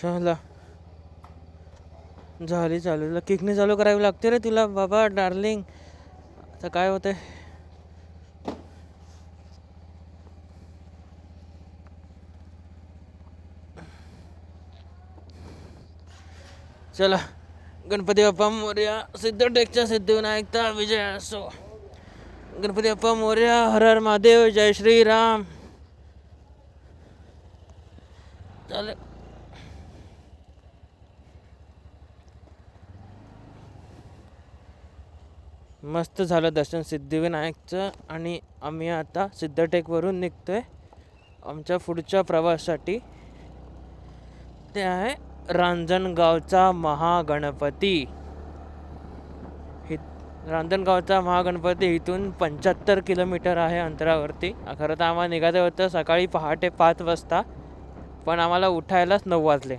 चला. झाली चालू किकने चालू करावी लागते रे तुला. बाबा डार्लिंग आता काय होतंय? चला. गणपती बाप्पा मोर्या सिद्धटेकच्या सिद्धिविनायकता विजय असो. गणपती बाप्पा मोर्या हर हर महादेव जय श्रीराम. मस्त झालं दर्शन सिद्धिविनायकचं आणि आम्ही आता सिद्धटेकवरून निघतो आहे आमच्या पुढच्या प्रवासासाठी. ते आहे रांजणगावचा महागणपती. हि रांजणगावचा महागणपती इथून पंच्याहत्तर किलोमीटर आहे अंतरावरती. खरं तर आम्हाला निघायचं होतं सकाळी पहाटे पाच वाजता पण आम्हाला उठायलाच नऊ वाजले.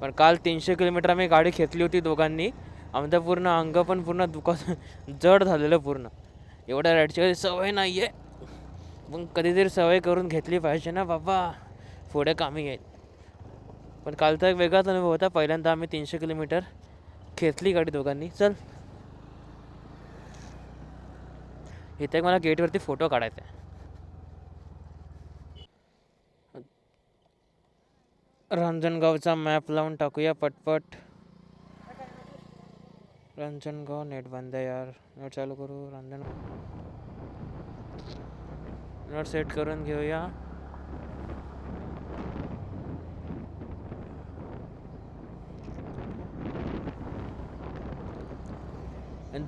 पण काल तीनशे किलोमीटर आम्ही गाडी घेतली होती दोघांनी. आमचं पूर्ण अंग पण पूर्ण दुखत जड झालेलं पूर्ण. एवढ्या राईडची कधी सवय नाही आहे पण कधीतरी सवय करून घेतली पाहिजे ना बाबा. पुढे कामी येईल. पण कालचा एक वेगळाच अनुभव होता. पहिल्यांदा आम्ही तीनशे किलोमीटर घेतली गाडी दोघांनी. चल. इथे एक मला गेटवरती फोटो काढायचा आहे. रांजणगावचा मॅप लावून टाकूया पटपट. रांजणगाव नेट बंद आहे यार। नेट चालू करू रंजन नेट सेट करून घेऊया।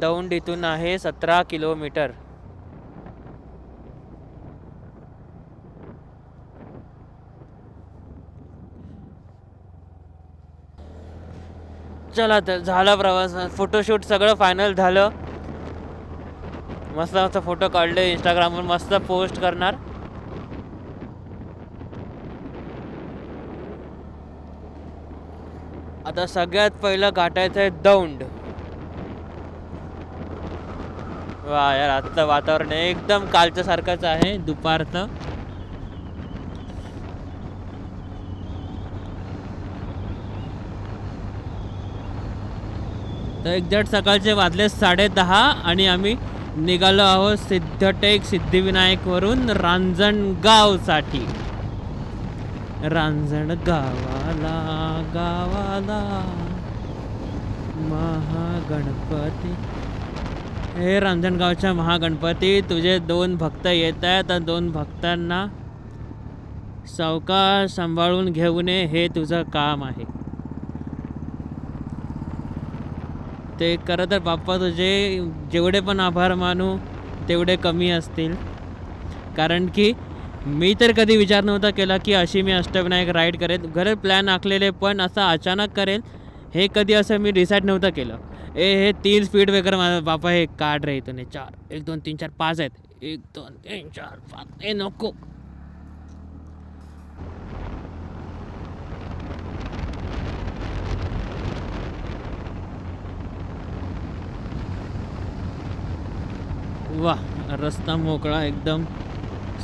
दौंड इथून आहे सतरा किलोमीटर. चला तर झाला प्रवास. फोटोशूट सगळं फायनल झालं. मस्त मस्त फोटो काढले इंस्टाग्रामवर मस्त पोस्ट करणार. आता सगळ्यात पहिलं गाठायचं आहे दौंड. वा यार आजचं वातावरण एकदम कालच्या सारखंच आहे दुपारचं. तर एक्झॅक्ट सकाळचे वाजले साडेदहा आणि आम्ही निघालो आहोत सिद्धटेक सिद्धिविनायकवरून रांजणगावसाठी रांजण गावाला गावाला. महागणपती. हे रांजणगावच्या महागणपती तुझे दोन भक्त येत आहेत आणि दोन भक्तांना सावकाश सांभाळून घेऊन नये हे तुझं काम आहे. ते खरं तर बाप्पा तुझे जेवढे पण आभार मानू तेवढे कमी असतील. कारण की मी तर कधी विचार नव्हता केला की अशी मी अष्टविनायक राईड करेल खरं प्लॅन आखलेले पण असं अचानक करेल हे कधी असं मी डिसाईड नव्हतं केलं. ए हे तीन स्पीड ब्रेकर माझा बापा हे काढ रे इथून. हे चार एक दोन तीन चार पाच आहेत. एक दोन तीन चार पाच. ए नको. वा रस्ता मोकळा एकदम.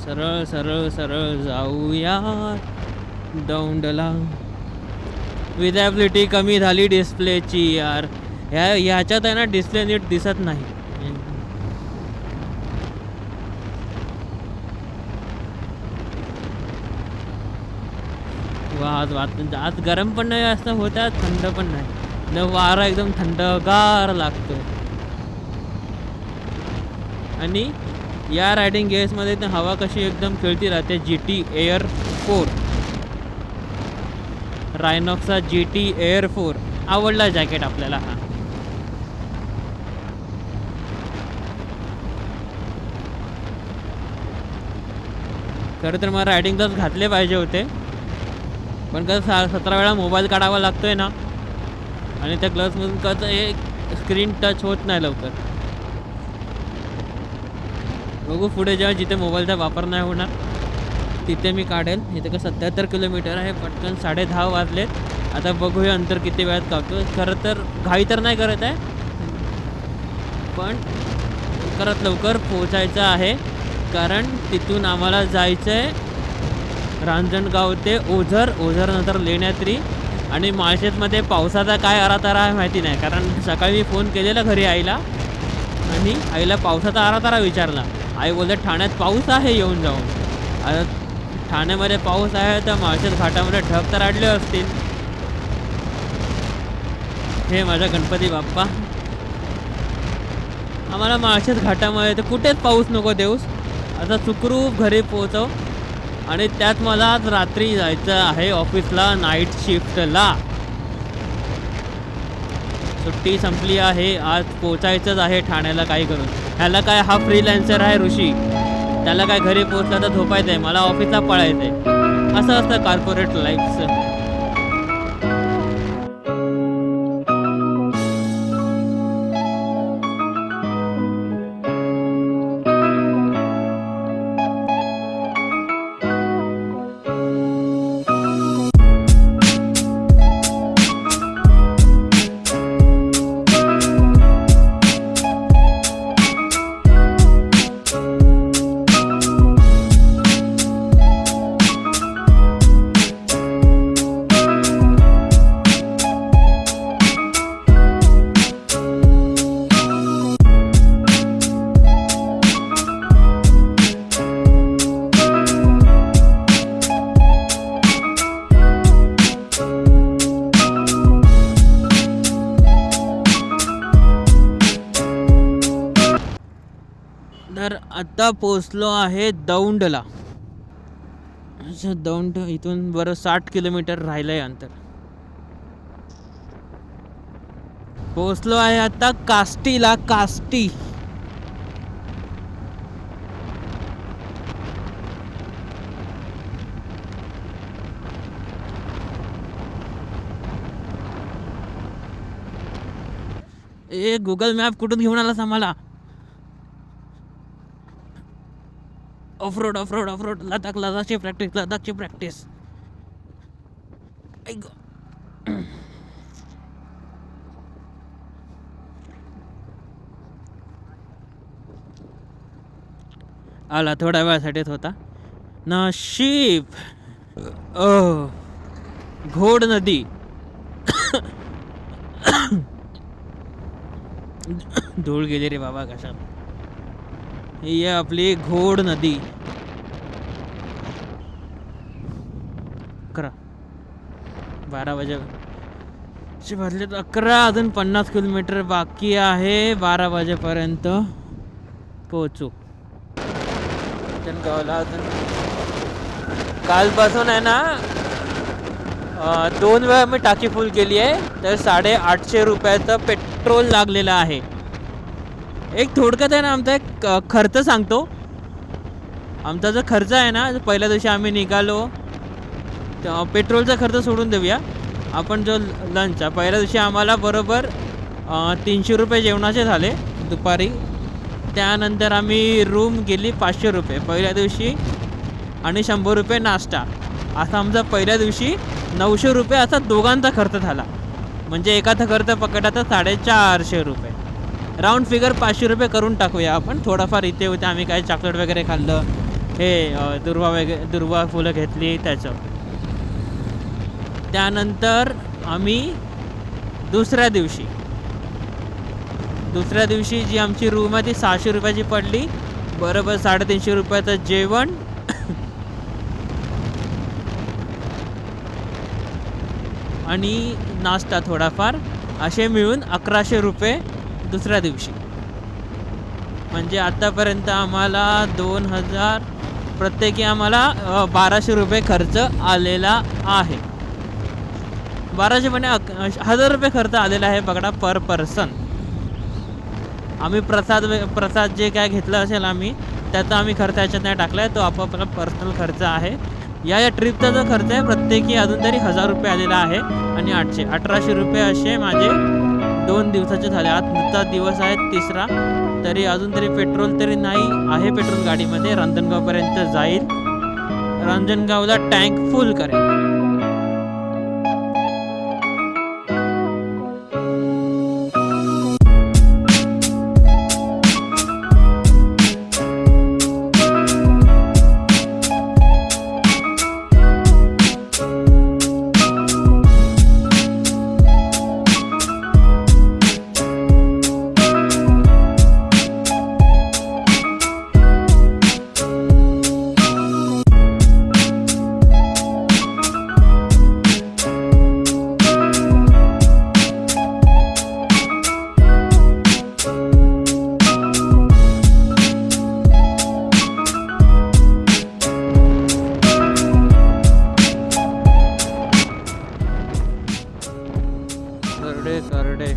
सरळ सरळ सरळ जाऊया. दौंडला. विजॅबिलिटी कमी झाली डिस्प्लेची यार. ह्या ह्याच्यात आहे ना डिस्प्ले नीट दिसत नाही. वा आज वात आज गरम पण नाही असं होत्या थंड पण नाही. वारा एकदम थंडगार लागतो आणि या रायडिंग गेअर्समध्ये तर हवा कशी एकदम खेळती राहते जी टी एअर फोर रायनॉक्सचा जी टी एअर फोर आवडला जॅकेट आपल्याला हा. खरं तर मला रायडिंग ग्लव्स घातले पाहिजे होते. पण कसं सा सतरा वेळा मोबाईल काढावा लागतोय ना. आणि त्या ग्लव्समधून कसं हे स्क्रीन टच होत नाही लवकर. बघू पुढे जेव्हा जिथे मोबाईलचा वापर नाही होणार तिथे मी काढेल. इथे का सत्याहत्तर किलोमीटर आहे पटकन साडे दहा वाजलेत. आता बघूया अंतर किती वेळात कापतो खरं तर घाई तर नाही करत आहे पण लवकरात लवकर पोचायचं आहे. कारण तिथून आम्हाला जायचं आहे रांजणगाव ते ओझर. ओझरनंतर लेण्यात्री आणि माळशेतमध्ये पावसाचा काय आरातारा आहे माहिती नाही. कारण सकाळी मी फोन केलेला घरी आईला. आणि आईला पावसाचा आरातारा विचारला. आई बोलते ठाण्यात पाऊस आहे येऊन जाऊन. आता ठाण्यामध्ये पाऊस आहे तर माळशेज घाटामध्ये ढग तर अडले असतील. हे माझा गणपती बाप्पा. आम्हाला माळशेज घाटामध्ये तर कुठेच पाऊस नको देऊस. आता सुखरूप घरी पोहोचव. आणि त्यात मला आज रात्री जायचं आहे ऑफिसला नाईट शिफ्टला सुट्टी संपली आहे आज पोचायचंच आहे ठाण्याला काही करून. ह्याला काय हा फ्रीलॅन्सर आहे ऋषी? त्याला काय घरी पोचला तर झोपायचं आहे मला ऑफिसला पळायचं आहे असं असतं कॉर्पोरेट लाईफचं आता पोचलो आहे दौंडला. अच्छा दौंड इथून बरं साठ किलोमीटर राहिलं आहे अंतर. पोचलो आहे आता काष्टीला काष्टी. ए गुगल मॅप कुठून घेऊन आलास आम्हाला? Off road off road off road practice लदाखची practice ऐक आला थोड्या वेळासाठीच होता. नशीब. ओ घोड नदी. धूळ गेली रे बाबा कशा ही आपली घोड नदी अकरा बारा वाजे. भरले तर अकरा अजून पन्नास किलोमीटर बाकी आहे. बारा वाजेपर्यंत पोहोचू. गावला अजून. कालपासून आहे ना दोन वेळा मी टाकी फुल केली आहे. तर साडे आठशे रुपयाचं पेट्रोल लागलेलं आहे. एक थोडक्यात आहे ना आमचा एक खर्च सांगतो. आमचा जो खर्च आहे ना पहिल्या दिवशी आम्ही निघालो पेट्रोलचा खर्च सोडून देऊया. आपण जो लंचचा पहिल्या दिवशी आम्हाला बरोबर तीनशे रुपये जेवणाचे झाले दुपारी. त्यानंतर आम्ही रूम गेली पाचशे रुपये पहिल्या दिवशी आणि शंभर रुपये नाश्ता. असा आमचा पहिल्या दिवशी नऊशे रुपये असा दोघांचा खर्च झाला. म्हणजे एकाचा खर्च पकडा तर साडेचारशे रुपये. राऊंड फिगर पाचशे रुपये करून टाकूया आपण. थोडाफार इथे होते आम्ही काय चॉकलेट वगैरे खाल्लं हे दुर्वा वगैरे दुर्वा फुलं घेतली त्याचं. त्यानंतर आम्ही दुसऱ्या दिवशी दुसऱ्या दिवशी जी आमची रूम आहे ती सहाशे रुपयाची पडली. बरोबर साडेतीनशे रुपयाचं जेवण. आणि नाश्ता थोडाफार असे मिळून अकराशे रुपये दुसऱ्या दिवशी. म्हणजे आतापर्यंत आम्हाला दोन हजार प्रत्येकी आम्हाला बाराशे रुपये खर्च आलेला आहे. बाराशे म्हणे अक- हजार रुपये खर्च आलेला आहे बघा पर पर्सन आम्ही प्रसाद वे- प्रसाद जे काय घेतलं असेल आम्ही त्याचा आम्ही खर्च याच्यात नाही टाकला आहे तो आपापला पर्सनल खर्च आहे. या या ट्रिपचा जो खर्च आहे प्रत्येकी अजून तरी हजार रुपये आलेला आहे आणि आठशे अठराशे रुपये असे माझे दोन दिवसाचे झाले. आजचा दिवस आहे तिसरा. तरी अजून तरी पेट्रोल तरी नाही आहे पेट्रोल गाडीमध्ये. रांजणगावपर्यंत जाईल. रांजणगावला टँक फुल करेल. करडे करडे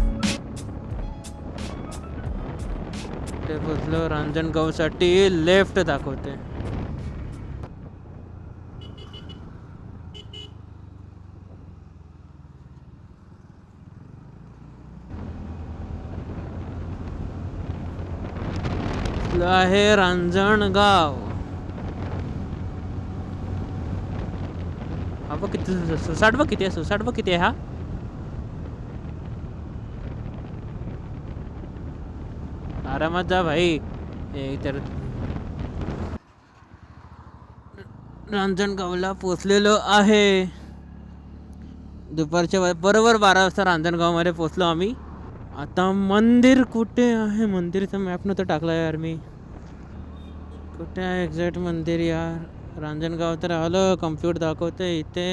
ते रांजण गावसाठी लेफ्ट दाखवते. आहे रांजण गाव. बघ किती सुसाट किती आहे सुसाट किती आहे हा? आरामात जा भाई. इतर तर रांजणगावला पोचलेलो आहे. दुपारच्या बरोबर बारा वाजता रांजणगावमध्ये पोचलो आम्ही. आता मंदिर कुठे आहे? मंदिरचा मॅप नव्हतं टाकला यार मी. कुठे आहे? एक्झॅक्ट मंदिर यार. रांजणगाव तर आलं कम्प्युटर दाखवते इथे.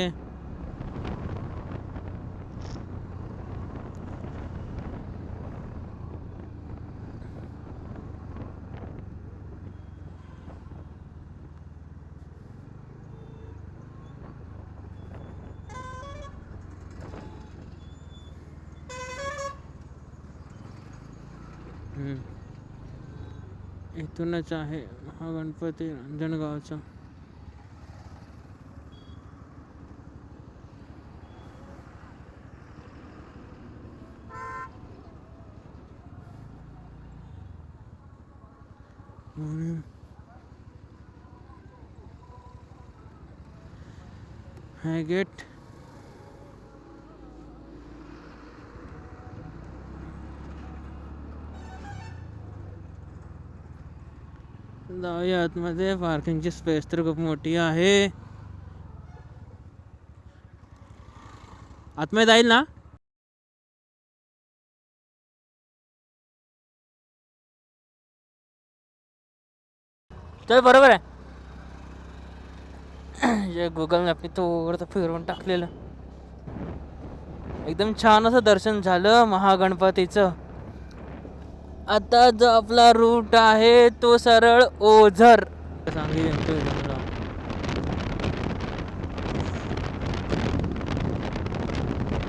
इथूनच आहे हा गणपती रांजणगावचा है गेट. जाऊया आतमध्ये पार्किंगची स्पेस तर खूप मोठी आहे. आतमध्ये जाईल ना? तर बरोबर आहे. जे गुगल मॅपने थोडंसं फिरवून टाकलेलं. एकदम छान असं दर्शन झालं महागणपतीचं. आता जो आपला रूट आहे तो सरळ ओझर. सांगली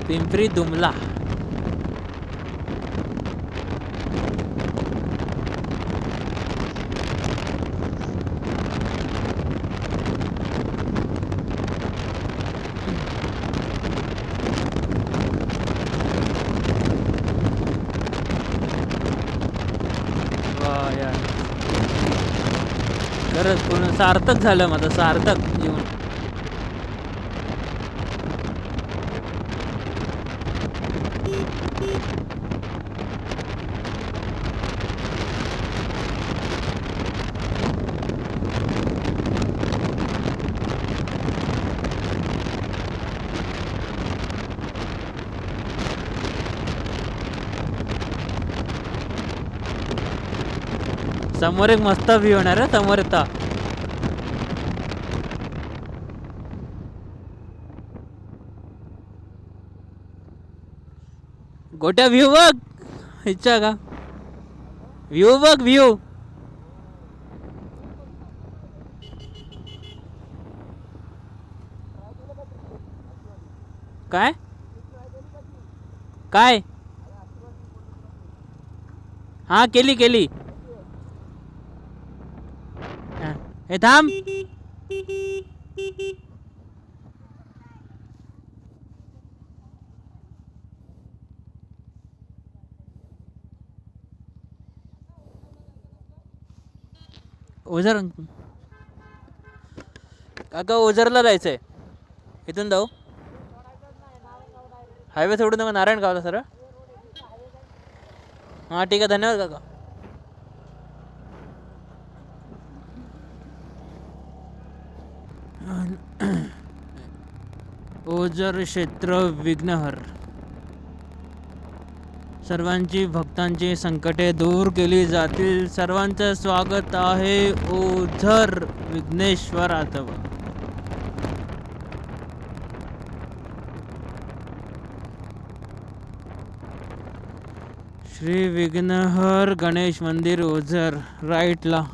पिंपरी दुमला वा यार खरंच पूर्ण सार्थक झालं माझं सार्थक जीवन समोर एक मस्त व्ह्यू होणार समोर येता. गोट्या व्ह्यू बघ. इच्छा का? व्ह्यू बघ व्ह्यू काय? काय? हा केली केली. हे थांब. ओझर काका ओझरला जायचं आहे इथून जाऊ. हायवे सोडून मग नारायण गावला सर हां ठीक आहे धन्यवाद काका. ओझर क्षेत्र विघ्नहर. सर्वांची भक्तांची संकटे दूर केली जातील. सर्वांचं स्वागत आहे ओझर विघ्नेश्वरात श्री विघ्नहर गणेश मंदिर ओझर राईटला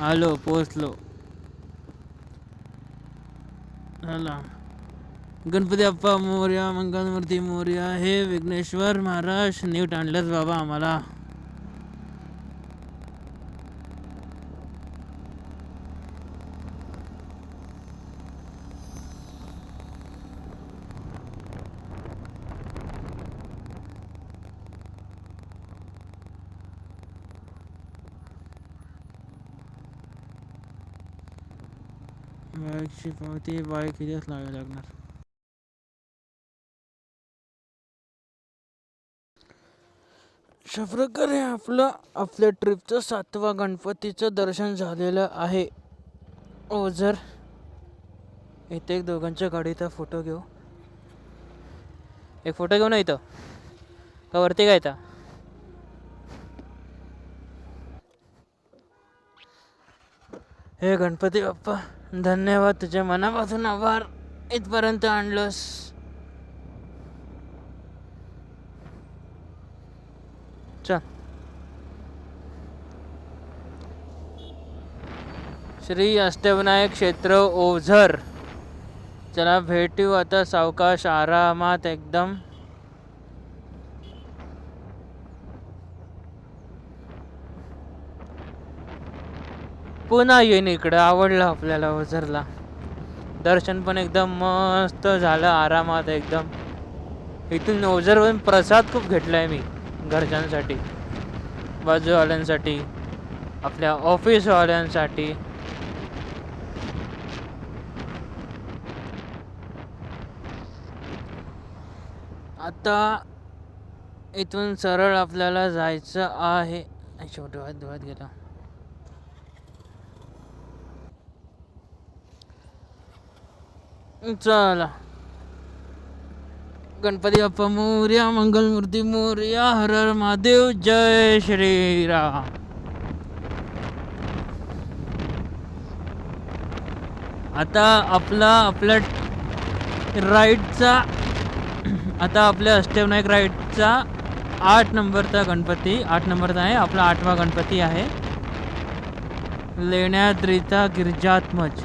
आलो पोचलो झाला गणपती अप्पा मोर्या मंगलमूर्ती मोर्या हे विघ्नेश्वर महाराज नीट आणलंच बाबा आम्हाला. बाईकची पावती बाईक इथेच लावावी लागणार? अशा प्रकारे आपलं आपल्या ट्रिपचं सातवा गणपतीचं दर्शन झालेलं आहे. ओझर इथे एक दोघांच्या गाडीचा फोटो घेऊ. एक फोटो घेऊ ना इथं? का वरती काय इथं? हे गणपती बाप्पा धन्यवाद तुझ्या मनापासून आभार. इथपर्यंत आणलंस. चल. श्री अष्टविनायक क्षेत्र ओझर. चला भेटू आता सावकाश आरामात एकदम. पुन्हा येईन इकडं आवडलं आपल्याला ओझरला. दर्शन पण एकदम मस्त झालं आरामात एकदम. इथून ओझरवरून प्रसाद खूप घेतलाय मी. घरच्यांसाठी बाजूवाल्यांसाठी आपल्या ऑफिसवाल्यांसाठी. आता इथून सरळ आपल्याला जायचं आहे. शेवटी वाद धुवात गेला चला. गणपती बाप्पा मोर्या मंगलमूर्ती मोर्या हर हर महादेव जय श्रीराम. आता आपला आपल्या राईटचा आता आपल्या अष्टविनायक राईटचा आठ नंबरचा गणपती आठ नंबरचा आहे आपला आठवा गणपती आहे. लेण्याद्रीचा गिरजात्मज.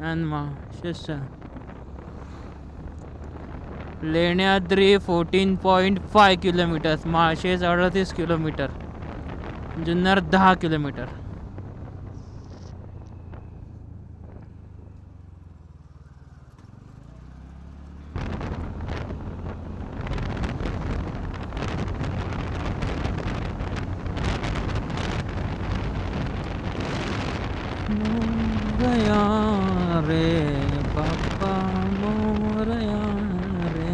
शिष्य Lenyadri fourteen point five kilometers Malshej अडतीस किलोमीटर जुन्नर दहा किलोमीटर मोरया रे बाप्पा मोरया रे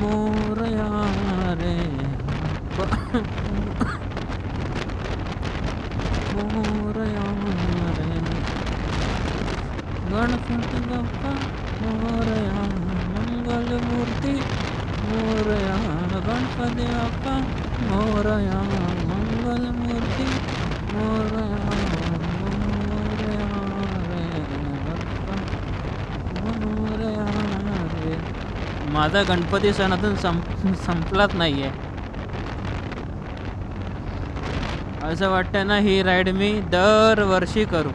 मोरया रे बाप्पा मोरया रे गणपती बाप्पा मोरया मंगलमूर्ती मोरया गणपती बाप्पा मोरया मंगलमूर्ती मोरया मोरया रे मोरया रे माझा गणपती सण अजून संप संपलाच नाही आहे असं वाटतं ना ही राईड मी दरवर्षी करू.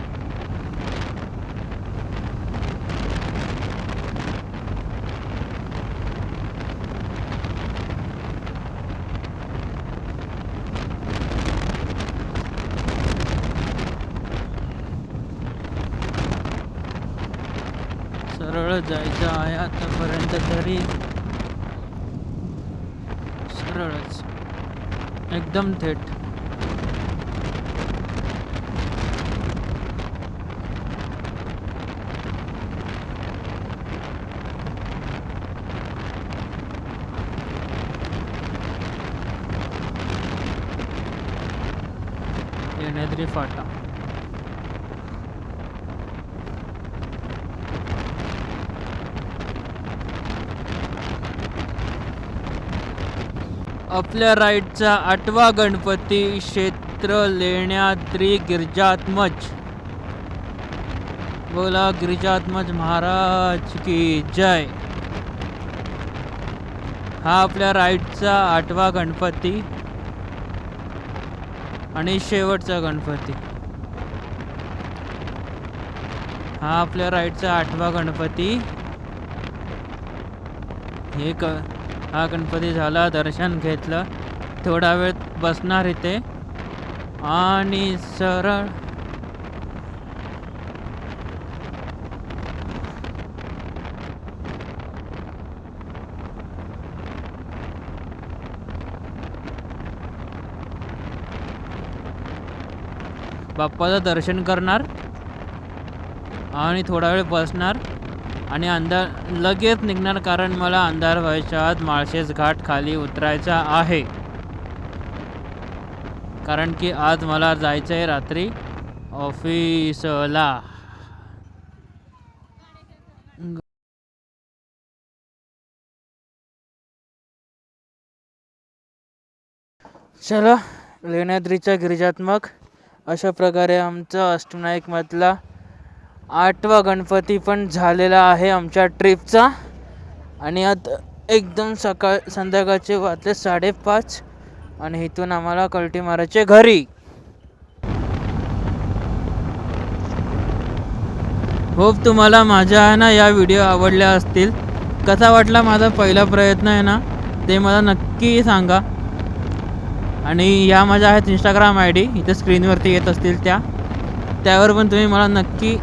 सरळ जायचं आहे आतापर्यंत तरी. सरळच. एकदम थेट. येण्याद्री फाटा. आपल्या राईडचा आठवा गणपती क्षेत्र लेण्याद्री गिरिजात्मज बोला गिरिजात्मज महाराज की जय. हा आपल्या राईटचा आठवा गणपती आणि शेवटचा गणपती. हा आपल्या राईटचा आठवा गणपती. हे क हा गणपती झाला दर्शन घेतलं. थोडा वेळ बसणार इथे. आणि सरळ बाप्पाचं दर्शन करणार. आणि थोडा वेळ बसणार. आणि अंधार लगेच निघणार कारण मला अंधार व्हायच्या आत माळशेज घाट खाली उतरायचा आहे. कारण की आज मला जायचं आहे रात्री ऑफिसला. चला लेण्याद्रीच्या गिरिजात्मक अशा प्रकारे आमचा अष्टनायकमधला आठवा गणपती पण झालेला आहे आमच्या ट्रिपचा. आणि आता एकदम सकाळ संध्याकाळचे वाजले साडेपाच आणि इथून आम्हाला कल्टी मारायचे घरी. होप तुम्हाला माझ्या आहे ना या व्हिडिओ आवडल्या असतील. कसा वाटला माझा पहिला प्रयत्न आहे ना ते मला नक्की सांगा. आणि या माझ्या आहेत इंस्टाग्राम आय डी इथे स्क्रीनवरती येत असतील त्या. त्यावर पण तुम्ही मला नक्की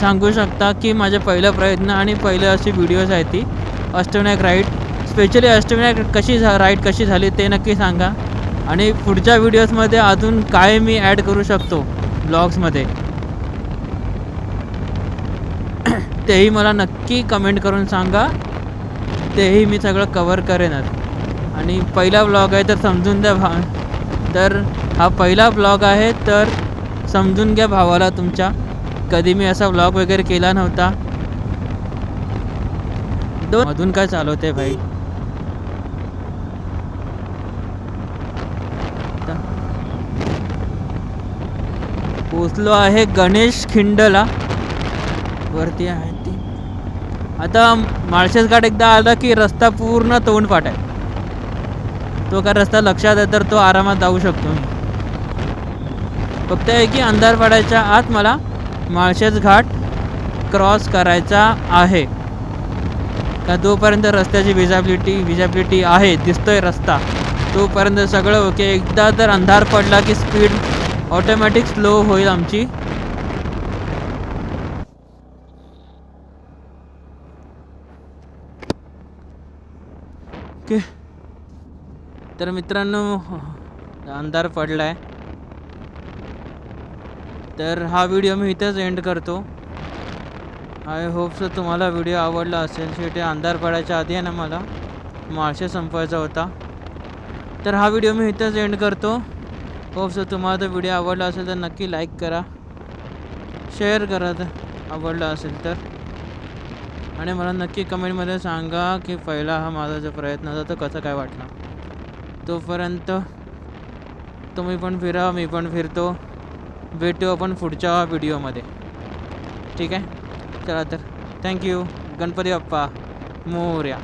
सांगू शकता की माझे पहिला प्रयत्न आणि पहिले अशी व्हिडिओज आहे ती. अष्टविनायक राईड स्पेशली अष्टविनायक कशी झा राईड कशी झाली ते नक्की सांगा. आणि पुढच्या व्हिडिओजमध्ये अजून काय मी ॲड करू शकतो ब्लॉग्समध्ये तेही मला नक्की कमेंट करून सांगा. तेही मी सगळं कवर करेनच आणि पहिला ब्लॉग आहे तर समजून द्या भा तर हा पहिला ब्लॉग आहे तर समजून घ्या भावाला तुमच्या. कधी मी असा व्लॉग वगैरे केला नव्हता. दोन मधून काय चालवते भाई? पोचलो आहे गणेश खिंडला. वरती आहे ती. आता माळशेस घाट एकदा आला की रस्ता पूर्ण तोंडपाठ आहे. तो काय रस्ता लक्षात आहे तर तो आरामात जाऊ शकतो मी. फक्त आहे की अंधार पडायच्या आत मला माळशेज घाट क्रॉस करायचा आहे. का जोपर्यंत रस्त्याची विजाबिलिटी विजाबिलिटी आहे दिसतोय रस्ता. तोपर्यंत सगळं ओके. एकदा जर अंधार पडला की स्पीड ऑटोमॅटिक स्लो होईल आमची. ओके. तर मित्रांनो अंधार पडला आहे तर हा व्हिडिओ मी इथंच एंड करतो. आय होप सो तुम्हाला व्हिडिओ आवडला असेल शेवटी अंधार पडायच्या आधी आहे ना मला माळशे संपवायचा होता. तर हा व्हिडिओ मी इथंच एंड करतो. होप सो तुम्हाला तो व्हिडिओ आवडला असेल तर नक्की लाईक करा. शेअर करा तर आवडला असेल तर. आणि मला नक्की कमेंटमध्ये सांगा की पहिला हा माझा जो प्रयत्न होता तो कसा काय वाटला. तोपर्यंत तुम्ही पण फिरा मी पण फिरतो. भेटू आपण पुढच्या व्हिडिओमध्ये. ठीक आहे? चला तर. Thank you Ganpati Bappa. Morya.